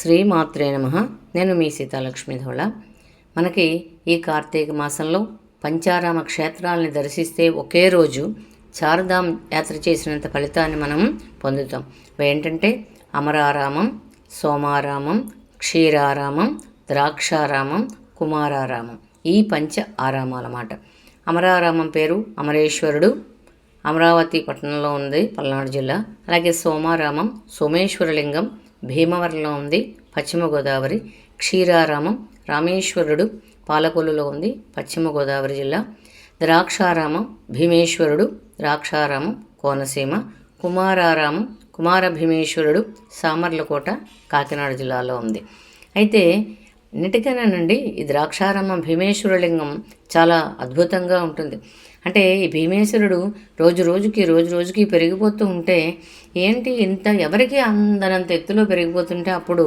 శ్రీమాత్రే నమ. నేను మీ సీతాలక్ష్మి ధోళ మనకి ఈ కార్తీక మాసంలో పంచారామ క్షేత్రాలని దర్శిస్తే ఒకే రోజు చారుధాం యాత్ర చేసినంత ఫలితాన్ని మనం పొందుతాం. అవి ఏంటంటే అమరారామం సోమారామం క్షీరారామం ద్రాక్షారామం కుమారారామం. ఈ పంచ ఆరామాలన్నమాట అమరారామం పేరు అమరేశ్వరుడు. అమరావతి పట్టణంలో ఉంది పల్నాడు జిల్లా. అలాగే సోమారామం సోమేశ్వరలింగం భీమవరంలో ఉంది పశ్చిమ గోదావరి. క్షీరారామం రామేశ్వరుడు పాలకొల్లులో ఉంది పశ్చిమ గోదావరి జిల్లా. ద్రాక్షారామం భీమేశ్వరుడు ద్రాక్షారామం కోనసీమ. కుమారారామం కుమార భీమేశ్వరుడు సామర్లకోట కాకినాడ జిల్లాలో ఉంది. అయితే అన్నిటికైనానండి ఈ ద్రాక్షారామ భీమేశ్వరలింగం చాలా అద్భుతంగా ఉంటుంది. అంటే ఈ భీమేశ్వరుడు రోజు రోజుకి రోజు రోజుకి పెరిగిపోతూ ఉంటే ఏంటి ఇంత ఎవరికి అందనంత ఎత్తులో పెరిగిపోతుంటే అప్పుడు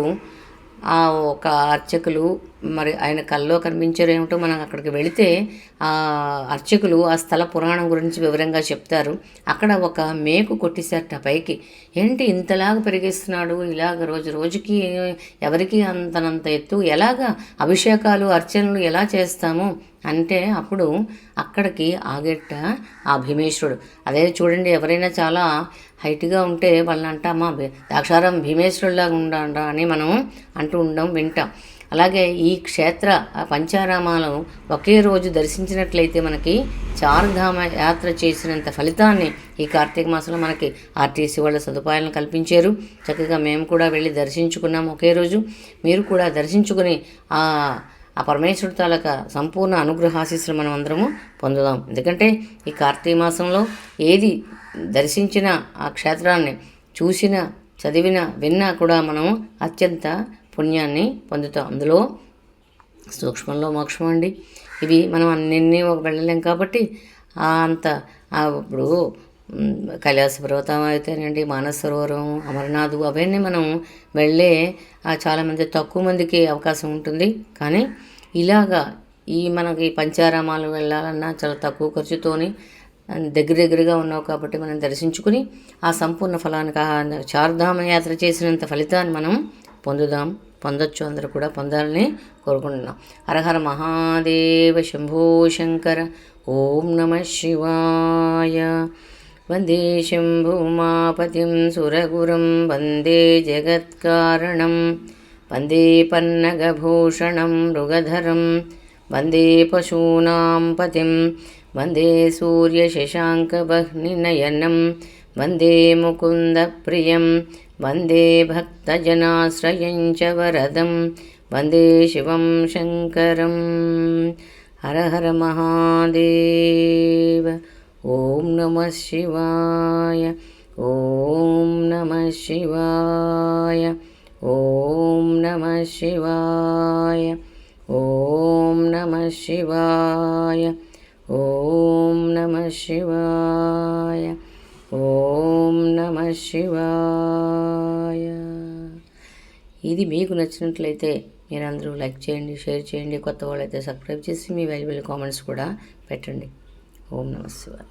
ఆ ఒక అర్చకులు మరి ఆయన కల్లో కనిపించారు ఏమిటో మనం అక్కడికి వెళితే ఆ అర్చకులు ఆ స్థల పురాణం గురించి వివరంగా చెప్తారు. అక్కడ ఒక మేకు కొట్టేశారట పైకి. ఏంటి ఇంతలాగా పెరిగిస్తున్నాడు? ఇలాగ రోజు రోజుకి ఎవరికి అంతనంత ఎత్తు? ఎలాగ అభిషేకాలు అర్చనలు ఎలా చేస్తాము? అంటే అప్పుడు అక్కడికి ఆగేట ఆ భీమేశ్వరుడు. అదే చూడండి ఎవరైనా చాలా హైట్గా ఉంటే వాళ్ళని అంటామా దాక్షారం భీమేశ్వరులాగా ఉండా అని మనం అంటూ ఉండం వింటాం. అలాగే ఈ క్షేత్ర పంచారామాలు ఒకే రోజు దర్శించినట్లయితే మనకి చారుధామ యాత్ర చేసినంత ఫలితాన్ని ఈ కార్తీక మాసంలో మనకి ఆర్టీసీ వాళ్ళ సదుపాయాలను కల్పించారు. చక్కగా మేము కూడా వెళ్ళి దర్శించుకున్నాము ఒకే రోజు. మీరు కూడా దర్శించుకుని ఆ ఆ పరమేశ్వరుడు తాలూక సంపూర్ణ అనుగ్రహాశీస్సులు మనం అందరము పొందుదాం. ఎందుకంటే ఈ కార్తీక మాసంలో ఏది దర్శించిన ఆ క్షేత్రాన్ని చూసిన చదివిన విన్నా కూడా మనం అత్యంత పుణ్యాన్ని పొందుతాం. అందులో సూక్ష్మంలో మోక్షం అండి. ఇవి మనం అన్నింటినీ ఒక వెళ్ళలేం కాబట్టి అంత ఇప్పుడు కైలాస పర్వతం అయితేనండి మానస సరోవరం అమర్నాథ్ అవన్నీ మనం వెళ్ళే చాలామంది తక్కువ మందికి అవకాశం ఉంటుంది. కానీ ఇలాగా ఈ మనకి పంచారామాలు వెళ్ళాలన్నా చాలా తక్కువ ఖర్చుతోని దగ్గర దగ్గరగా ఉన్నావు కాబట్టి మనం దర్శించుకుని ఆ సంపూర్ణ ఫలానికి చార్ధామ యాత్ర చేసినంత ఫలితాన్ని మనం పొందుదాం పొందొచ్చు అందరూ కూడా పొందాలని కోరుకుంటున్నాం. హరహర మహాదేవ శంభో శంకర ఓం నమ శివాయ. వందే శంభుమాపతిం సురగురం వందే జగత్కారణం. వందే పన్నగభూషణం మృగధరం వందే పశూనాం పతిం వందే సూర్యశశాంకవహ్నినయనం వందే ముకుందప్రియం వందే భక్తజనాశ్రయం చ వరదం వందే శివం శంకరం హర హర మహాదేవ ఓం నమ శివాయ ఓం నమ శివాయ ఓం నమ శివాయ ఓం నమ శివాయ ఓం నమ శివాయ ఓం నమ శివాయ ఇది మీకు నచ్చినట్లయితే మీరందరూ లైక్ చేయండి షేర్ చేయండి కొత్త వాళ్ళైతే సబ్స్క్రైబ్ చేసి మీ వాల్యుబుల్ కామెంట్స్ కూడా పెట్టండి. ఓం నమ శివాయ.